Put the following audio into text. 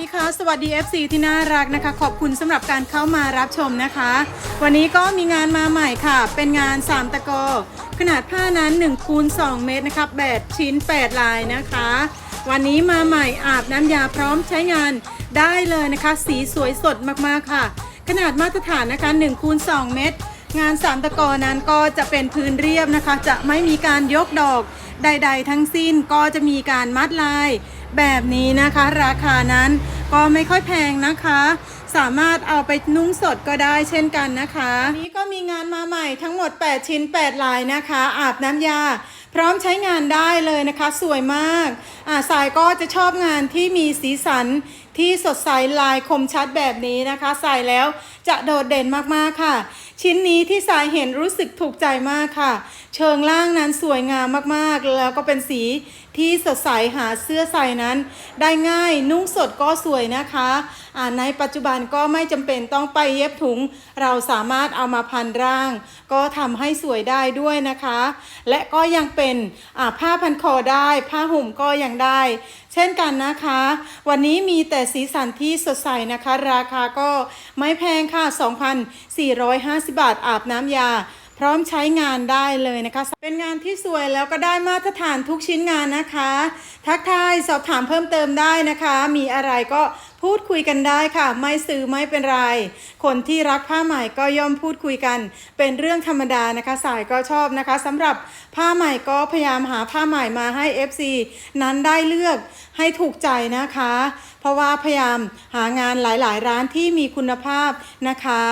ดีค่ะ สวัสดี FC ที่น่ารักนะคะ ขอบคุณสำหรับการเข้ามารับชมนะคะ วันนี้ก็มีงานมาใหม่ค่ะ เป็นงาน 3 ตะกอ ขนาดผ้านั้น1คูณ2เมตรนะคะแบบชิ้น 8 ลายนะคะ วันนี้มาใหม่อาบน้ำยาพร้อมใช้งานได้เลยนะคะ สีสวยสดมากๆค่ะ ขนาดมาตรฐานนะคะ1คูณ2เมตรงานสามตะกอนั้นก็จะเป็นพื้นเรียบนะคะ จะไม่มีการยกดอกใด ๆ ทั้งสิ้นก็จะมีการมัดลาย แบบนี้นะคะ ราคานั้นก็ไม่ค่อยแพงนะคะ สามารถเอาไปนุ่งสดก็ได้เช่นกันนะคะนนี้ก็มีงานมาใหม่ทั้งหมด 8 ชิ้น 8 ลายนะคะ อาบน้ำยา พร้อมใช้งานได้เลยนะคะ สวยมากอ่าสายก็จะชอบงานที่มีสีสันที่สดใสลายคมชัดแบบนี้นะคะ ใส่แล้วจะโดดเด่นมากๆค่ะ ชิ้นนี้ที่สายเห็นรู้สึกถูกใจมากค่ะ เชิงล่างนั้นสวยงามมากๆ แล้วก็เป็นสีที่สดใสหาเสื้อใส่นั้น ได้ง่ายนุ่งสดก็สวยนะคะอ่าในปัจจุบันก็ไม่จำเป็นต้องไปเย็บถุง เราสามารถเอามาพันร่าง ก็ทำให้สวยได้ด้วยนะคะ และก็ยังเป็นอ่าผ้าพันคอได้ ผ้าห่มก็ยังได้ เช่นกันนะคะ วันนี้มีแต่สีสันที่สดใสนะคะ ราคาก็ไม่แพงค่ะ 2,450บาทอาบน้ำยา พร้อมใช้งานได้เลยนะคะ เป็นงานที่สวยแล้วก็ได้มาตรฐานทุกชิ้นงานนะคะ ทักทายสอบถามเพิ่มเติมได้นะคะ มีอะไรก็พูดคุยกันได้ค่ะ ไม่ซื้อไม่เป็นไร คนที่รักผ้าใหม่ก็ย่อมพูดคุยกัน เป็นเรื่องธรรมดานะคะ สายก็ชอบนะคะสำหรับผ้าใหม่ก็พยายามหาผ้าใหม่มาให้ FC นั้นได้เลือกให้ถูกใจนะคะ เพราะว่าพยายามหางานหลายๆ ร้านที่มีคุณภาพนะคะ